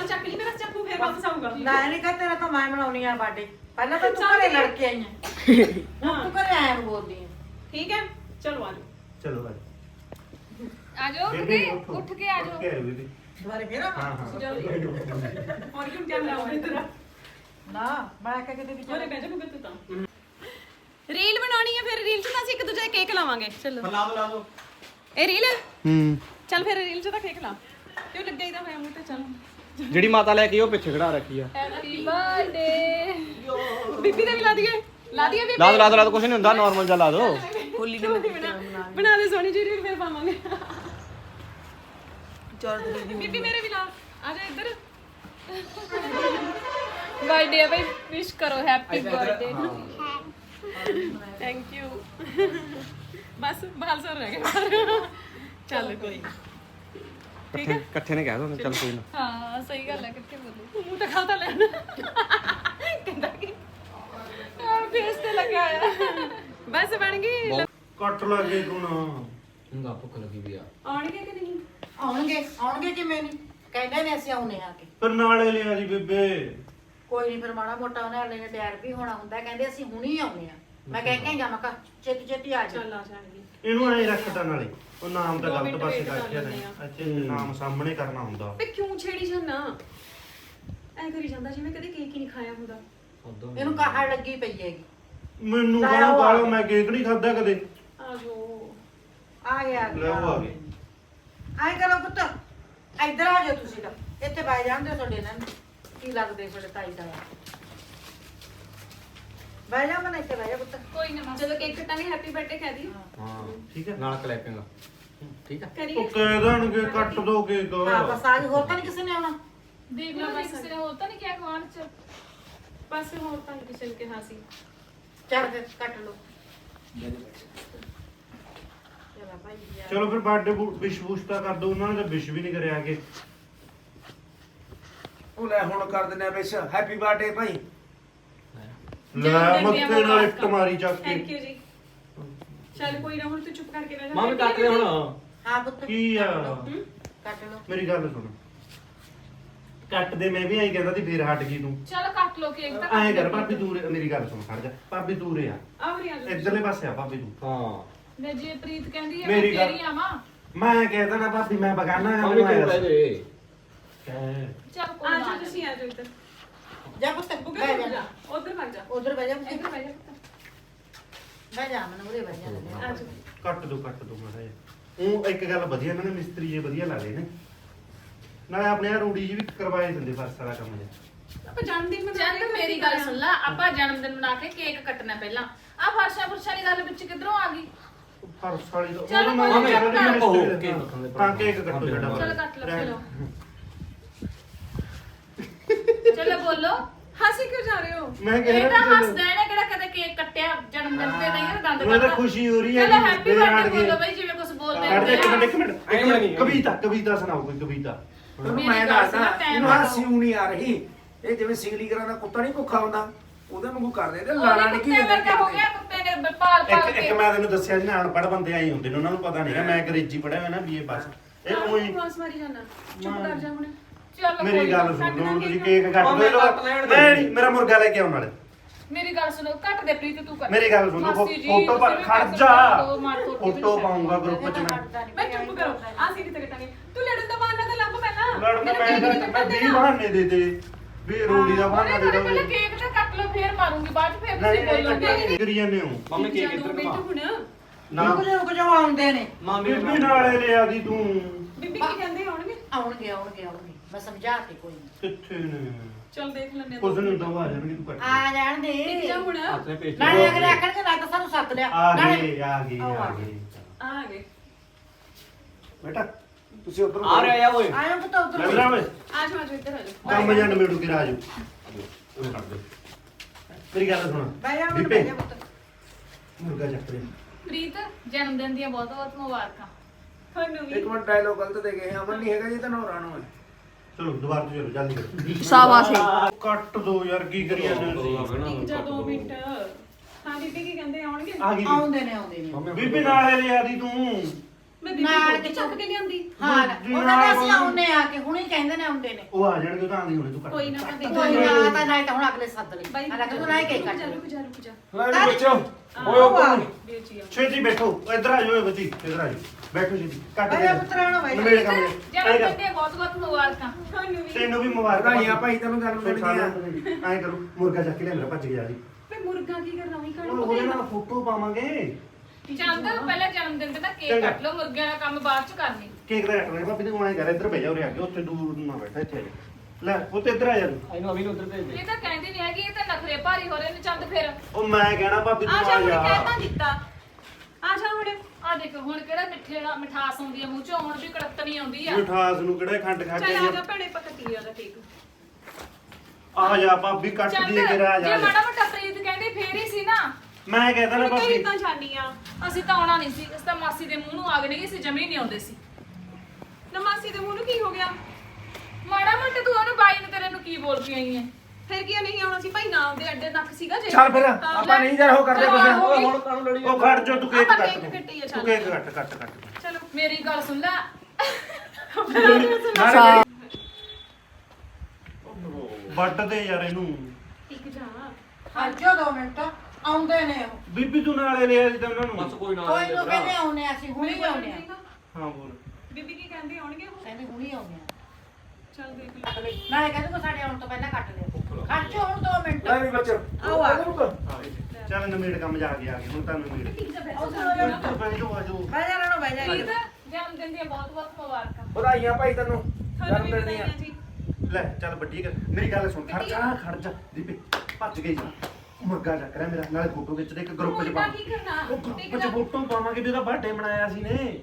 ਕੋਈ ਗੱਲ ਚੱਕ ਲਈ ਮੇਰਾ ਚੱਕੂ ਫੇਰ ਵਾਪਸ ਆਊਗਾ। ਨਾ ਨਹੀਂ ਕਰ ਤੇਰਾ ਤਾਂ ਮੈਂ ਬਣਾਉਣੀ ਆ ਬਾਡੇ ਪਹਿਲਾਂ ਤਾਂ ਤੂੰ ਘਰੇ ਲੜ ਕੇ ਆਈ ਹੈ ਹੁਣ ਤੂੰ ਘਰੇ ਆਇਆ ਨੂੰ ਬੋਲਦੀ ਹੈ ਠੀਕ ਹੈ ਚਲੋ ਆ ਜਾਓ। ਚਲੋ ਭਾਈ ਆ ਜਾਓ ਉੱਠ ਕੇ ਉੱਠ। ਕੇ ਆ ਜਾਓ। ਕੇ ਆਇਓ ਬੀਬੀ। ਦੁਬਾਰੇ ਫੇਰ ਹਾਂ ਹਾਂ। ਔਰ ਕਿਉਂ ਕਿਆ ਲਾਉਂਗੇ ਤੇਰਾ। ਨਾ ਮੈਂ ਕਹਿ ਕੇ ਤੇ ਉਹਨੇ ਬੈਠ ਕੇ ਤੂੰ ਤਾਂ। ਰੀਲ ਬਣਾਉਣੀ ਹੈ ਫਿਰ ਰੀਲ 'ਚ ਤਾਂ ਅਸੀਂ ਇੱਕ ਦੂਜੇ ਦੇ ਕੇਕ ਲਾਵਾਂਗੇ। ਚਲੋ। ਲਾ ਦੋ ਲਾ ਦੋ। ਇਹ ਰੀਲ? ਹੂੰ। ਚੱਲ ਫਿਰ ਰੀਲ 'ਚ ਤਾਂ ਕੇਕ ਲਾ। ਕਿਉਂ ਲੱਗਿਆ ਹੀ ਤਾਂ ਹੋਇਆ ਮੂੰਹ ਤੇ? ਚੱਲ। ਜਿਹੜੀ ਮਾਤਾ ਲੈ ਕੇ ਆਈ ਉਹ ਪਿੱਛੇ ਖੜਾ ਰੱਖੀ ਆ। ਹੈਪੀ ਬਰਥਡੇ ਬੀਬੀ ਦੇ ਵੀ ਲਾ ਦਈਏ। ਲਾ ਦਈਏ ਬੀਬੀ। ਲਾ ਦੋ ਲਾ ਦੋ ਲਾ ਦੋ ਕੁਛ ਨਹੀਂ ਹੁੰਦਾ ਨਾਰਮਲ ਜਿਹਾ ਲਾ ਦੋ। ਹੋਲੀ ਦੇ ਬਣਾ ਬਣਾ ਦੇ ਸੋਹਣੀ ਜੀ ਰੀਲ ਫਿਰ ਪਾਵਾਂਗੇ। ਚੌਰ ਦੀ ਬੀਬੀ ਮੇਰੇ ਵੀ ਲਾ। ਆ ਜਾ ਇੱਧਰ। ਬਰਥਡੇ ਆ ਬਈ। ਵਿਸ਼ ਕਰੋ ਹੈਪੀ ਬਰਥਡੇ ਥੈਂਕ ਯੂ ਬਸ ਬਾਲ ਸਰ ਰਹਿ ਗਿਆ ਚੱਲ ਕੋਈ ਨੀ। ਇਕੱਠੇ ਇਕੱਠੇ ਨੇ ਕਹਿ ਦੋ ਚੱਲ ਕੋਈ ਨਾ। ਹਾਂ। ਸਹੀ ਗੱਲ ਹੈ ਕਿੱਥੇ ਬੋਲੂ? ਮੂੰਹ ਤਾਂ ਖਾਤਾ ਲੈਣਾ। ਕਹਿੰਦਾ ਕਿ ਯਾਰ ਫੇਸ ਤੇ ਲੱਗਿਆ ਆ। ਬਸ ਬਣ ਗਈ। ਕੱਟ ਲੱਗੇ ਗੁਣਾ ਹੁੰਦਾ ਭੁੱਖ ਲੱਗੀ ਵੀ ਆ। ਆਉਣਗੇ ਕਿ ਨਹੀਂ? ਆਉਣਗੇ ਆਉਣਗੇ ਕਿਵੇਂ ਨਹੀਂ? ਕਹਿੰਦੇ ਨੇ ਅਸੀਂ ਆਉਣੇ ਆ ਕੇ। ਫਿਰ ਨਾਲੇ ਲਿਆ ਜੀ ਬੇਬੇ। ਕੋਈ ਨਹੀਂ ਫਿਰ ਮਾੜਾ ਮੋਟਾ ਉਹਨੇ ਨੇ ਤਿਆਰ ਵੀ ਹੋਣਾ ਹੁੰਦਾ। ਕਹਿੰਦੇ ਅਸੀਂ ਹੁਣੀ ਆਉਣੇ ਆ ਮੈਂ ਕਹਿ ਕੇ ਜਾਵਾਂ ਕਾ ਛੇਤੀ ਛੇਤੀ ਆ ਜਾ। ਚੱਲ ਆ ਜਾਣਗੇ। ਇਹਨੂੰ ਐ ਰੱਖਤਾ ਨਾਲੇ। ਉਹ ਨਾਮ ਤਾਂ ਗਲਤ ਪਾਸੇ ਕਰ ਲੈਂਦੇ ਨੇ। ਅੱਛਾ ਨਾਮ ਸਾਹਮਣੇ ਕਰਨਾ ਹੁੰਦਾ। ਤੇ ਕਿਉਂ ਛੇੜੀ ਜਾਨਾ ਐ ਕਰੀ ਜਾਂਦਾ ਜਿਵੇਂ ਕਦੇ ਕੇਕ ਹੀ ਨਹੀਂ ਖਾਇਆ ਹੁੰਦਾ। ਇਹਨੂੰ ਕਾਹੜ ਲੱਗੀ ਪਈ ਹੈਗੀ। ਮੈਨੂੰ ਲੈ ਕਾਹਨੂੰ ਆਓ। ਗਾਲੋ ਮੈਂ ਕੇਕ ਨਹੀਂ ਖਾਦਾ ਕਦੇ। ਆ ਜੋ ਆ ਗਿਆ ਆ ਲੈ ਗਿਆ ਉਹ ਆ ਗਏ। ਆਏ ਕਰੋ ਪੁੱਤ। ਇੱਧਰ ਆ ਜਾਓ ਤੁਸੀਂ ਤਾਂ। ਇੱਥੇ ਬਾਈ ਜਾਂਦੇ ਤੁਹਾਡੇ ਨਾਲ। ਕੀ ਲੱਗਦੇ ਤੁਹਾਡੇ ਤਾਈ ਦਾ? ਬਾਈ ਜਾ ਮੈਂ ਇੱਥੇ ਬਾਈ ਜਾ ਪੁੱਤ। ਕੋਈ ਨਾ ਮਾਸੀ ਜਦੋਂ ਕੇਕ ਕੱਟਾਂਗੇ ਹੈਪੀ ਬਰਥਡੇ ਕਹਿ ਦੀ ਹਾਂ ਠੀਕ ਹੈ ਨਾਲ ਕਲੈਪਿੰਗ ਠੀਕ ਆ ਕਰੀਏ? ਉਹ ਕਹਿ ਦੇਣਗੇ ਕੱਟ ਦੋ ਕੇਕ। ਹਾਂ ਬਸ ਅੱਜ ਹੋਰ ਤਾਂ ਨਹੀਂ ਕਿਸੇ ਨੇ ਆਉਣਾ। ਦੇਖ ਲਓ ਬਸ। ਕਿਸੇ ਨੇ ਹੋਰ ਤਾਂ ਨਹੀਂ ਕਿਹਾ ਖਵਾਣ ਚ? ਬਸ ਹੋਰ ਤਾਂ ਨੀ ਕਿਸੇ ਨੇ ਕਿਹਾ ਸੀ। ਚੱਲ ਫਿਰ ਕੱਟ ਲਓ। ਚਲੋ ਭਾਈ ਯਾਰ ਚਲੋ ਫਿਰ ਬਰਥਡੇ ਵਿਸ਼ ਵੁਸ਼ ਤਾਂ ਕਰ ਦੋ ਉਹਨਾਂ ਨੇ ਤਾਂ ਵਿਸ਼ ਵੀ ਨਹੀਂ ਕਰਿਆ ਅੱਗੇ ਉਹ ਲੈ ਹੁਣ ਕਰ ਦਿੰਦੇ ਆ ਵਿਸ਼ ਹੈਪੀ ਬਰਥਡੇ ਭਾਈ। ਲੈ ਮੱਥੇ ਨਾਲ ਇੱਟ ਮਾਰੀ ਚੱਕ ਥੈਂਕ ਕੇ ਯੂ ਜੀ। ਚੱਲ ਕੋਈ ਨਾ ਹੁਣ ਤੂੰ ਚੁੱਪ ਕਰਕੇ ਰਹਿ ਜਾ। ਮਾਮੀ ਕੱਟ ਦੇ ਹੁਣ। ਹਾਂ ਪੁੱਤ ਕੀ ਆ? ਕੱਟ ਲਓ। ਮੇਰੀ ਗੱਲ ਸੁਣ। ਕੱਟ ਦੇ ਮੈਂ ਵੀ ਐਂ ਕਹਿੰਦਾ ਸੀ ਫੇਰ ਹਟ ਗਈ ਤੂੰ। ਚਲ ਕੱਟ ਲੋ ਕੇਕ ਤਾਂ ਐਂ ਕਰ। ਭਾਬੀ ਦੂਰ ਮੇਰੀ ਗੱਲ ਸੁਣ ਖੜ ਜਾ। ਭਾਬੀ ਦੂਰ ਆ। ਆ ਵੀ ਆ ਜਾ। ਇੱਧਰਲੇ ਪਾਸੇ ਆ ਭਾਬੀ ਤੂੰ। ਹਾਂ। ਮੈਂ ਜੇ ਪ੍ਰੀਤ ਕਹਿੰਦੀ ਹੈ ਮੇਰੀ ਮੈਂ ਗੱਲ- ਤੇਰੀ ਆਵਾਂ। ਮੈਂ ਕਹਿਦਾ ਨਾ ਭਾਬੀ ਮੈਂ ਬਗਾਨਾ ਆ ਮਾਮੀ। ਦੇ। ਚਲ ਕੋਈ ਆ ਨਾ ਜਾ ਤੁਸੀਂ ਆ ਜਾਓ ਇੱਧਰ। ਜਾ ਪੁੱਤ ਬੁਕੇ ਬਹਿ ਜਾ। ਜਾ ਉਧਰ ਭੱਜ ਜਾ। ਉਧਰ ਬਹਿ ਜਾ। ਇੱਧਰ ਭੱਜ ਜਾ ਪੁੱਤ। ਬਹਿ ਜਾ ਮਨ ਉਰੇ ਬਹਿ ਜਾ। ਆ ਜਾ। ਕੱਟ ਦੋ ਕੱਟ ਦੋ ਮਾੜਾ ਜਿਹਾ। ਉਹ ਇੱਕ ਗੱਲ ਵਧੀਆ ਇਹਨਾਂ ਨੇ ਮਿਸਤਰੀ ਜੇ ਵਧੀਆ ਲਾ ਲਏ ਨੇ। ਨਾਲੇ ਆਪਣੇ ਆ ਰੂੜੀ ਜੀ ਵੀ ਕਰਵਾਏ ਦਿੰਦੇ ਫਰਸ ਵਾਲਾ ਕੰਮ ਜਿਹਾ। ਆਪਾਂ ਜਨਮ ਦਿਨ ਮਨਾ ਚੰਦ ਮੇਰੀ ਗੱਲ ਸੁਣ ਲੈ ਆਪਾਂ ਜਨਮ ਦਿਨ ਮਨਾ ਕੇ ਕੇਕ ਕੱਟਣਾ ਪਹਿਲਾਂ। ਆ ਫਰਸ਼ਾ ਫਰਸ਼ਾ ਦੀ ਗੱਲ ਵਿੱਚ ਕਿੱਧਰੋਂ ਆ ਗਈ? ਫਰਸ ਵਾਲੀ ਦਾ ਚਲੋ ਉਹਨੂੰ ਕੋਈ ਮੈਂ ਚੱਕਰ ਕਹਿੰਦਾ ਨਾ। ਮਿਸਤਰੀ ਦਾ। ਹਾਂ ਕੇਕ ਕੱਟੋ ਸਾਡਾ ਚਲ ਕੱਟ ਲਓ। ਚਲੋ। ਚਲੋ ਬੋਲੋ। ਹਾਸੀ ਕਿਉਂ ਜਾ ਰਹੇ ਹੋ? ਮੈਂ ਇਹ ਕਹਿ ਤਾਂ ਰਿਹਾ ਹੱਸਦਾ ਇਹਨੇ ਕਿਹੜਾ ਕਦੇ ਕੇਕ ਕੱਟਿਆ ਜਨਮ ਦਿਨ ਤੇ ਨਹੀਂ ਨਾ ਦੰਦ ਮੈਨੂੰ ਤਾਂ ਕੱਟਦਾ। ਖੁਸ਼ੀ ਹੋ ਰਹੀ ਹੈ ਚਲੋ ਜੀ, ਹੈਪੀ ਮੇਰੇ ਨਾਲ ਬਰਥਡੇ ਬੋਲੋ ਬਈ ਜਿਵੇਂ ਕੁਝ ਬੋਲਦੇ ਦੇ ਇੱਕ ਮਿੰਟ। ਇੱਕ ਮਿੰਟ ਇੱਕ ਨਹੀਂ, ਮਿੰਟ ਕਵਿਤਾ ਕਵਿਤਾ ਸੁਣਾਓ ਕੋਈ ਕਵਿਤਾ। ਉਹਨੂੰ ਮੇਰੀ ਮੈਂ ਗੱਲ ਦੱਸਦਾ time ਇਹਨੂੰ ਊ ਨਹੀਂ ਆ ਰਹੀ। ਇਹ ਜਿਵੇਂ ਸਿੰਗਲੀ ਕਰਾਂ ਦਾ ਕੁੱਤਾ ਨਹੀਂ ਭੁੱਖਾ ਹੁੰਦਾ ਉਹਦੇ ਵਾਂਗੂ ਕਰਦੇ ਤੇ ਉਹ ਲਾਣਾ ਨੀ ਨਹੀਂ ਕੀ ਵਰਗਾ ਹੋ ਗਿਆ ਕੁੱਤੇ ਨੇ ਪਾਲ ਪਾਲ ਇੱਕ ਕੇ। ਇੱਕ ਮੈਂ ਤੈਨੂੰ ਦੱਸਿਆ ਜੀ ਨਾ ਅਨਪੜ੍ਹ ਬੰਦੇ ਆਈ ਹੁੰਦੇ ਨੇ ਉਹਨਾਂ ਨੂੰ ਪਤਾ ਨਹੀਂਗਾ ਮੈਂ ਅੰਗਰੇਜ਼ੀ ਪੜਿਆ ਹੋਇਆ ਨਾ ਬੀਏ ਪਾਸ। ਇਹ ਉਹੀ ਬਸ ਮਾਰੀ ਜਾਣਾ ਚੁੱਪ ਕਰ ਜਾ ਹੁਣ। ਚਲੋ ਮੇਰੀ ਕੋਈ ਗੱਲ ਨਾ, ਸੁਣ ਕੱਟ ਲਓ ਦਾਂਗੇ ਤੁਸੀਂ। ਕੇਕ ਕੱਟ ਉਹ ਦੋ ਮੈਂ ਕੱਟ ਲੈਣ ਦੇ। ਮੈਂ ਨਹੀਂ ਮੇਰਾ ਮੁਰਗਾ ਲੈ ਕੇ ਆਉਣ ਵਾਲੇ। ਮੇਰੀ ਗੱਲ ਸੁਣੋ ਕੱਟ ਦੇ ਪ੍ਰੀਤ ਤੂੰ ਕਰ ਮੇਰੀ ਗੱਲ ਸੁਣ ਲਓ ਮਾਸੀ ਜੀ, ਫੋਟੋ ਤੁਸੀਂ ਵੀ ਖੜ ਜਾ। ਸਕਦੇ ਹੋ, ਮਾਰ ਤੋੜ ਕੇ ਫੋਟੋ ਪਾਉਂਗਾ ਗਰੁੱਪ ਚ ਮੈਂ। ਮੈਂ ਚੁੱਪ ਕਰੋ। ਆ ਸੀ ਕਿਤੇ ਕਟਾਂਗੇ। ਤੂੰ ਲੜਨ ਦਾ ਬਹਾਨਾ ਤਾਂ ਲੱਭ ਪਹਿਲਾਂ। ਲੜਨ ਦਾ ਮੈਨੂੰ ਮੈਂ ਕੇਕ ਨੀ ਮੈਂ ਕੱਟਣ 20 ਦੇਣਾ। ਬਹਾਨੇ ਦੇ ਦੇ। ਵੀ ਰੋੜੀ ਦਾ ਬਹਾਨਾ ਉਹਨੇ ਦੇ ਥੋੜੇ ਪਹਿਲਾਂ ਦੋ ਕੇਕ ਤਾਂ ਕੱਟ ਲਓ ਫੇਰ ਮਾਰੂੰਗੀ। ਬਾਅਦ ਚ ਫੇਰ ਨਹੀਂ ਤੁਸੀਂ ਨਹੀਂ ਬੋਲੋਗੇ ਕੱਟਣੀ ਕਰੀ ਜਾਂਦੇ ਹੋ। ਮਾਮੀ ਕੇਕ ਜਾਂ ਦੋ ਇੱਧਰ ਮਿੰਟ ਘੁਮਾ ਹੁਣ। ਨਾ। ਰੁਕ ਜਾ ਰੁਕ ਜਾ ਆਉਂਦੇ ਨੇ। ਮਾਮੀ ਬੀਬੀ ਨਾਲੇ ਲਿਆ ਦੀ ਤੂੰ। ਬੀਬੀ ਕੀ ਕਹਿੰਦੇ ਆਉਣਗੇ? ਆਉਣਗੇ ਆਉਣਗੇ ਆਉਣਗੇ। ਮੈਂ ਸਮਝਾ ਕੇ ਕੋਈ। ਕਿੱਥੇ ਨੇ? ਚਲ ਦੇਖ ਲੈਂਦੇ ਉਸ ਨੂੰ ਤਾਂ ਆ ਜਾਣਗੇ ਤੂੰ ਕੱਟ ਆ ਜਾਣ ਦੇ। ਟਿਕ ਜਾ ਹੁਣ। ਆ ਆਪਣੇ ਪੇਜ ਨਾਲੇ ਅਗਲੇ ਆਖਣਗੇ ਨਾ ਤਾਂ ਸਾਨੂੰ ਸੱਦ ਲਿਆ। ਆ ਨਾਲੇ ਗਏ ਆ ਗਏ ਆ ਗਏ। ਆ ਗਏ। ਬੇਟਾ ਤੁਸੀਂ ਉਧਰ ਆ ਰਿਹਾ ਆ ਓਏ। ਆਇਓ ਉਧਰ। ਲੱਗ ਰਿਹਾ ਓਏ ਆ ਜਾਓ ਇੱਧਰ ਆ ਜਾਓ ਕੰਮ ਜਾਂ ਨਮੇੜੂ ਕੇ ਰਾਜੂ। ਉਹ ਕੱਟ ਦੇ। ਮੇਰੀ ਗੱਲ ਸੁਣ। ਬਹਿ ਜਾ ਬੀਬੀ, ਬਹਿ ਜਾ ਪੁੱਤ। ਮੁਰਗਾ ਚੱਕ ਦੇ। ਪ੍ਰੀਤ ਜਨਮ ਦਿਨ ਦੀਆਂ ਬਹੁਤ ਬਹੁਤ ਮੁਬਾਰਕਾਂ। ਤੁਹਾਨੂੰ ਵੀ। ਇੱਕ ਮਿੰਟ ਡਾਇਲੋਗ ਗਲਤ ਦੇ ਗਏ ਅਮਨ ਨਹੀਂ ਹੈਗਾ ਜੀ ਤਾਂ ਨੌਰਾਣੋ ਹੈ। ਚਲੋ ਦੁਬਾਰਾ ਤੋਂ ਚਲੋ ਜਲਦੀ ਕਰੋ। ਸ਼ਾਬਾਸ਼। ਕੱਟ ਦੋ ਯਾਰ ਕੀ ਕਰੀ ਜਾਂਦੇ ਹੋ ਟਿਕ ਜਾ ਦੋ ਮਿੰਟ। ਹਾਂ ਬੀਬੀ ਕੀ ਕਹਿੰਦੇ ਆਉਣਗੇ? ਆ ਗਈ। ਆਉਂਦੇ ਨੇ ਆਉਂਦੇ ਨੇ। ਬੀਬੀ ਨਾਲੇ ਲਿਆ ਦੀ ਤੂੰ। ਮੈਂ ਬੀਬੀ ਨਾਲ ਕੋਲ ਚੱਕ ਕੇ ਲਿਆਂਦੀ। ਹਾਂ ਉਹ ਜੀ, ਕਹਿੰਦੇ ਨਾਲ ਅਸੀਂ ਆਉਨੇ ਆ ਕਿ ਹੁਣੇ ਕਹਿੰਦੇ ਨੇ ਆਉਂਦੇ ਨੇ। ਉਹ ਆ ਜਾਣਗੇ ਤਾਂ ਆਂਦੀ ਹੁਣੇ ਤੂੰ ਕੱਟ ਕੋਈ ਨਾ ਭਾਬੀ ਕੋਈ ਨਾ ਤਾਂ ਤਾਂ ਹੁਣ ਅਗਲੇ ਸੱਦ ਲਈ। ਬਾਈ ਮੈਂ ਕਿਹਾ ਤੂੰ ਨਾ ਕੇਕ ਕੱਟ ਰੁਕ ਜਾ ਰੁਕ ਜਾ ਲੈ ਬੱਚੋ ਓਏ ਆ। ਛੇਤੀ ਬੈਠੋ ਇੱਧਰ ਆ ਜਾਓ ਬੱਚੀ ਇੱਧਰ ਆ ਜਾਓ। ਬੈਠੋ ਜੀ ਕੱਟ ਦੇ ਪੁੱਤਰਾਣੋ ਬਈ ਨਵੇੜ ਕੰਮ ਜਨਮ ਦਿਨ ਦੀਆਂ ਬਹੁਤ ਬਹੁਤ ਮੁਬਾਰਕਾਂ। ਤੁਹਾਨੂੰ ਵੀ। ਤੈਨੂੰ ਵੀ ਮੁਬਾਰਕਾਂ। ਵਧਾਈਆਂ ਭਾਈ ਤੈਨੂੰ ਜਨਮ ਦਿਨ ਦੀਆਂ ਐਂ ਕਰੋ ਮੁਰਗਾ ਚੱਕ ਲਿਆ ਮੇਰਾ ਭੱਜ ਗਿਆ ਜੀ। ਵੇ ਮੁਰਗਾ ਕੀ ਕਰਨਾ ਵੀ ਉਹ ਉਹਦੇ ਨਾਲ ਫੋਟੋ ਪਾਵਾਂਗੇ। ਚੰਦ ਪਹਿਲਾਂ ਜਨਮ ਦਿਨ ਤੇ ਨਾ ਕੇਕ ਚੰਗਾ। ਕੱਟ ਲਓ ਮੁਰਗਿਆਂ ਦਾ ਕੰਮ ਬਾਅਦ ਚ ਕਰਨੀ। ਕੇਕ ਦਾ ਕੱਟਣਾ ਭਾਬੀ ਤੂੰ ਐਂ ਕਰ ਇੱਧਰ ਬਹਿ ਜਾ ਉਰੇ ਆ ਕੇ ਉੱਥੇ ਦੂਰ ਨਾ ਬੈਠਾ ਇੱਥੇ ਆ ਜਾ। ਲੈ ਉਹ ਤੇ ਇੱਧਰ ਆ ਜਾ ਤੂੰ। ਇਹਨੂੰ ਅਭੀ ਨੂੰ ਉਧਰ ਭੇਜ ਦੇ। ਇਹ ਤਾਂ ਕਹਿੰਦੀ ਨਹੀਂ ਹੈਗੀ ਇਹ ਤਾਂ ਨਖਰੇ ਭਾਰੀ ਹੋ ਰਹੇ ਨੇ ਚੰਦ ਫਿਰ। ਉਹ ਮੈਂ ਕਹਿਣਾ ਭਾਬੀ ਤੂੰ ਆ ਆ ਜਾ ਹੁਣ ਜਾ। ਕਹਿਤਾ ਦਿੱਤਾ। ਆ ਜਾ ਹੁਣ ਆ ਦੇਖ ਹੁਣ ਕਿਹੜਾ ਮਿੱਠੇ ਦਾ ਮਿਠਾਸ ਆਉਂਦੀ ਆ ਮੂੰਹ ਚੋਂ ਹੁਣ ਵੀ ਕੜਕਣੀ ਆਉਂਦੀ ਆ। ਮਿਠਾਸ ਨੂੰ ਕਿਹੜਾ ਖੰਡ ਖਾ ਕੇ ਚੱਲ ਆ ਜਾ ਆਈ ਭੈਣੇ ਪਕਤੀ ਆ ਦਾ ਕੇਕ ਆ ਆ ਜਾ ਭਾਬੀ ਕੱਟ ਚੰਦ ਦੀ ਤੇਰਾ ਆ ਜੇ ਜਾ ਮਾੜਾ ਮੋਟਾ ਪ੍ਰੀਤ ਕਹਿੰਦੀ ਫੇਰ ਹੀ ਸੀ ਨਾ। ਮੈਂ ਕਹਿਦਾ ਨਾ ਹੁਣ ਭਾਬੀ। ਕਹੀ ਤਾਂ ਜਾਨੀ ਆ। ਅਸੀਂ ਤਾਂ ਆਉਣਾ ਨਹੀਂ ਸੀ ਅਸੀਂ ਤਾਂ ਮਾਸੀ ਦੇ ਮੂੰਹ ਨੂੰ ਆ ਗਏ ਨਹੀਂ ਅਸੀਂ ਜਮੇ ਨਹੀਂ ਆਉਂਦੇ ਸੀ। ਨਾ ਮਾਸੀ ਦੇ ਮੂੰਹ ਨੂੰ ਕੀ ਹੋ ਗਿਆ? ਮਾੜਾ ਮੋਟਾ ਤੂੰ ਉਹਨੂੰ ਬਾਈ ਨੂੰ ਤੇਰੇ ਨੂੰ ਕੀ ਬੋਲ ਕੇ ਆਈ ਹੈ ਫਿਰ ਕੀ ਆ, ਨਹੀਂ ਆਉਣਾ ਸੀ ਭਾਈ ਨਾਮ ਦੇ ਅੱਡੇ ਨੱਕ ਸੀਗਾ ਜੇ। ਚੱਲ ਫਿਰ ਆਪਾਂ ਨਹੀਂ ਜਰ ਹੋ ਕਰਦੇ ਕੁਝ ਓਏ ਹੁਣ ਕਾਹਨੂੰ ਲੜੀ ਉਹ ਖੜ ਜਾ ਤੂੰ ਕੇਕ ਆਪਾਂ ਕੱਟ ਕੇਕ ਤੂੰ। ਕੱਟੀ ਆ, ਤੂੰ। ਕੇਕ ਕੱਟ ਕੱਟ ਕੱਟ। ਚਲੋ। ਮੇਰੀ ਗੱਲ ਸੁਣ ਲੈ। ਵੱਟ ਦੇ ਯਾਰ ਇਹਨੂੰ। ਇੱਕ ਜਾ। ਹੱਜੋ ਦੋ ਮਿੰਟ ਆਉਂਦੇ ਨੇ ਉਹ। ਬੀਬੀ ਤੂੰ ਨਾਲੇ ਲਿਆ ਸੀ ਤਾਂ ਉਹਨਾਂ ਬਸ ਨੂੰ ਕੋਈ ਨਾ ਕੋਈ ਨੂੰ ਕਹਿੰਦੇ ਆਉਨੇ ਆ, ਅਸੀਂ ਹੁਣੇ ਆਉਨੇ ਆ। ਹਾਂ ਬੋਲ। ਬੀਬੀ ਕੀ ਕਹਿੰਦੀ ਆਉਣਗੇ ਉਹ? ਕਹਿੰਦੇ ਹੁਣੇ ਆਉਨੇ ਆ ਚੱਲ ਦੇਖ ਲੈ ਕੱਟ ਲਈ ਨਾਲੇ ਕਹਿੰਦੇ ਕੋ ਸਾਡੇ ਆਉਣ ਤੋਂ ਪਹਿਲਾਂ ਕੱਟ ਲਿਆ। ਖਰਚੋ ਹੁਣ 2 ਮਿੰਟ। ਲੈ ਵੀ ਬੱਚੋ ਆਓ ਆ। ਚੱਲ ਨਮੀੜ ਕੰਮ ਜਾ ਕੇ ਆ ਗਏ ਹੁਣ ਤਾਂ ਨਮੀੜ। ਠੀਕ ਜਾ ਉਹ ਬੈਠ ਚਲੋ ਇੱਧਰ ਬਹਿ ਜਾਓ ਆ ਜਾਓ। ਬਹਿ ਜਾ ਰਣੋ ਬਹਿ ਜਾ। ਪ੍ਰੀਤ ਜਨਮ ਦਿਨ ਦੀਆਂ ਬਹੁਤ ਬਹੁਤ ਮੁਬਾਰਕਾਂ। ਵਧਾਈਆਂ ਭਾਈ ਤੈਨੂੰ। ਤੁਹਾਨੂੰ ਜਨਮ ਵੀ ਦਿਨ ਦੀਆਂ ਵਧਾਈਆਂ ਜੀ। ਲੈ ਚੱਲ ਵੱਡੀ ਗੱਲ ਮੇਰੀ ਗੱਲ ਸੁਣ ਖੜ ਜਾ ਖੜ ਜਾ। ਦੀਪੇ ਭੱਜ ਗਈ ਜਾ। ਮੁਰਗਾ ਚੱਕ ਰਿਹਾ ਮੇਰਾ ਨਾਲੇ ਫੋਟੋ ਖਿੱਚ ਦੇ ਇੱਕ ਗਰੁੱਪ 'ਚ ਪਾ। ਕੀ ਕਰਨਾ? ਉਹ ਗਰੁੱਪ 'ਚ ਫੋਟੋ ਪਾਵਾਂਗੇ ਵੀ ਉਹਦਾ ਬਰਥਡੇ ਮਨਾਇਆ ਸੀ ਨੇ।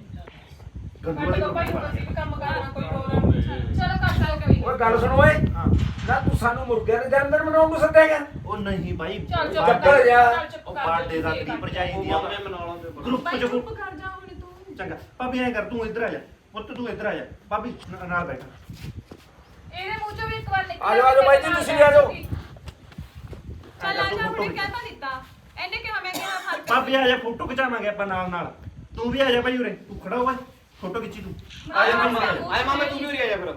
ਕੱਟ ਵਾਲੇ ਲਓ ਭਾਈ group 'ਚ ਹੁਣ ਪਾ। ਅਸੀਂ ਵੀ ਕੰਮ ਕਰਨਾ ਕੋਈ ਹੋਰ ਚਲੋ ਕੱਟ ਚੱਲ ਕੋਈ ਓਏ ਗੱਲ ਸੁਣ ਓਏ। ਹਾਂ ਨਾ ਤੂੰ ਸਾਨੂੰ ਮੁਰਗਿਆਂ ਦੇ ਜਨਮ ਦਿਨ ਮਨਾਉਣ ਨੂੰ ਸੱਦੇਗਾ ਉਹ ਨਹੀਂ ਭਾਈ ਚੱਲ ਚੁੱਪ ਚੱਕਰ ਕਰ ਜਾ। ਚੱਲ ਚੁੱਪ ਉਹ ਕਰ ਬਰਥਡੇ ਦਾ ਤੇਰੀ ਭਰਜਾਈ ਦੀ ਆ। ਮਨਾ ਲਾਂਦੇ ਗਰੁੱਪ ਬਾਈ 'ਚ ਚੁੱਪ ਫੋਟੋ ਕਰ ਜਾ ਹੁਣ ਤੂੰ। ਚੰਗਾ ਭਾਬੀ ਐਂ ਕਰ ਤੂੰ ਇੱਧਰ ਆ ਜਾ। ਪੁੱਤ ਤੂੰ ਇੱਧਰ ਆ ਜਾ। ਭਾਬੀ ਨ- ਨਾਲ ਬੈਠ। ਇਹਦੇ ਮੂੰਹ ਚੋਂ ਵੀ ਇੱਕ ਵਾਰ ਨਿਕਲ ਆ ਜਾਓ, ਆ ਜਾਓ ਬਾਈ ਜੀ, ਤੁਸੀਂ ਵੀ ਆ ਜਾਓ। ਚੱਲ ਆ ਤੂੰ ਜਾ ਫੋਟੋ ਹੁਣੇ ਖਿੱਚ। ਕਹਿਤਾ ਦਿੱਤਾ। ਇਹਨੇ ਕਿਹਾ ਮੈਂ ਕਿਹਾ ਫ਼ਰਕ ਭਾਬੀ ਆ ਜਾ ਫੋਟੋ ਖਿਚਾਵਾਂਗੇ ਆਪਾਂ ਨਾਲ ਨਾਲ ਤੂੰ ਵੀ ਆ ਜਾ ਭਾਈ ਉਰੇ। ਤੂੰ ਖੜਾ ਹੋਇਆ ਫੋਟੋ ਖਿੱਚੀ ਤੂੰ। ਆ ਜਾ ਮਾਮਾ ਆਏ ਮਾਮਾ ਤੂੰ ਵੀ ਉਰੇ ਆ ਜਾ ਫਿਰ?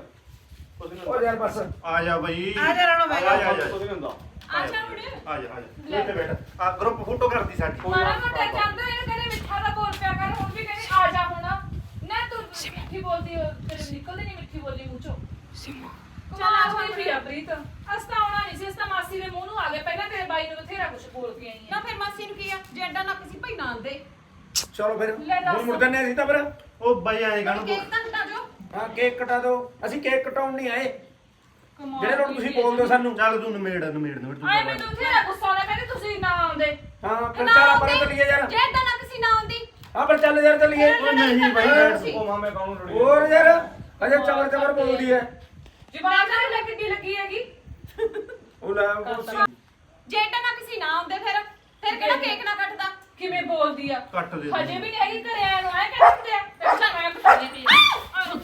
ਕੁਝ ਨਹੀਂ ਓ ਯਾਰ ਬਸ। ਆ ਜਾ ਭਾਈ ਆ ਜਾ ਰਣੋ ਜਾ। ਆ ਜਾ, ਆ ਜਾ। ਕੁਝ ਨਹੀਂ ਹੁੰਦਾ। ਆ ਜਾ ਹੁਣੇ। ਆ ਜਾ ਆ ਜਾ। ਇੱਥੇ ਬੈਠ। ਆ ਗਰੁੱਪ ਫੋਟੋ ਕਰਦੀ ਸਾਡੀ। ਮਾੜਾ ਮੋਟਾ ਚੰਦ ਇਹ ਕਹਿੰਦੇ ਮਿੱਠਾ ਦਾ ਬੋਲ ਪਿਆ ਕਰ ਹੁਣ ਵੀ ਕਹਿੰਦੀ ਆ ਜਾ ਹੁਣ। ਨਾ ਤੂੰ ਮਿੱਠੀ ਬੋਲਦੀ ਹੋ, ਤੇਰੇ ਨਿਕਲਦੀ ਨਹੀਂ ਮਿੱਠੀ ਬੋਲੀ ਮੂੰਹ ਚੋਂ। ਚੱਲ ਆ ਹੋਈ ਫਿਰ ਪ੍ਰੀਤ। ਅਸਤਾ ਆਉਣਾ ਨਹੀਂ ਸੀ ਅਸਤਾ ਮਾਸੀ ਦੇ ਮੂੰਹ ਨੂੰ ਆ ਗਏ। ਪਹਿਲਾਂ ਤੇਰੇ ਬਾਈ ਨੂੰ ਬਥੇਰਾ ਕੁਝ ਬੋਲ ਕੇ ਆਈ ਨਾ ਹੈ ਫਿਰ ਮਾਸੀ ਨੂੰ ਕੀ ਆ? ਜੇ ਅੱਡਾ ਨੱਕ ਸੀ ਭਾਈ ਨਾ ਦੇ। ਚਲੋ ਫਿਰ। ਲੈ ਦੱਸ। ਹੁਣ ਮੁਰਗਾ ਨੇ ਅਸੀਂ ਤਾਂ ਫਿਰ। ਉਹ ਬਾਈ ਐਂ ਕਾਹਨੂੰ ਕੇਕ ਤਾਂ ਹਟਾ ਜੋ ਹਾਂ ਕੇਕ ਕਟਾ ਦਿਓ। ਅਸੀਂ ਕੇਕ ਕਟਾਉਣ ਨਹੀਂ ਆਏ। ਕਮਾਲ ਜਿਹੜੇ ਲੋਕ ਤੁਸੀਂ ਬੋਲਦੇ ਹੋ ਸਾਨੂੰ। ਚੱਲ ਤੂੰ ਨਮੇੜ ਨਮੇੜ ਨਮੇੜ ਤੂੰ ਆਏ। ਮੈਨੂੰ ਬਥੇਰਾ ਗੁੱਸਾ ਆਉਂਦਾ ਕਹਿੰਦੇ ਤੁਸੀਂ ਨਾ ਆਉਂਦੇ। ਹਾਂ ਫਿਰ ਨਾ ਚੱਲ ਆਪਾਂ ਚੱਲੀਏ ਯਾਰ। ਜੇ ਅੱਡਾ ਨੱਕ ਸੀ ਨਾ ਆਉਂਦੀ। ਹਾਂ ਪਰ ਚੱਲ ਯਾਰ ਚੱਲੀਏ। ਉਹ ਨਹੀਂ ਭਾਈ ਬੈਠ ਉਹ ਮਾਮੇ ਕਾਹਨੂੰ ਲੜੀ ਹੋਰ ਯਾਰ ਅਜੇ ਚਵਰ ਚਵਰ ਬੋਲਦੀ ਹੈ। ਜਵਾਨ ਨਾਲ ਲੱਗੀ ਲੱਗੀ ਹੈਗੀ। ਉਹ ਲੈ ਜੇ ਅੱਡਾ ਨੱਕ ਸੀ ਨਾ ਆਉਂਦੇ ਫਿਰ ਫਿਰ ਕਿਹੜਾ ਕੇਕ ਨਾ ਕੱਟਦਾ? ਕਿਵੇਂ ਬੋਲਦੀ ਆ? ਕੱਟ ਦੇ ਹਜੇ ਵੀ ਨਹੀਂ ਹੈਗੀ ਘਰੇ ਆਇਆ ਨੂੰ ਆਇਆ ਕਹਿੰਦੇ ਆ ਪਹਿਲਾਂ ਮੈਂ ਬਤਾ ਦੇਣੀ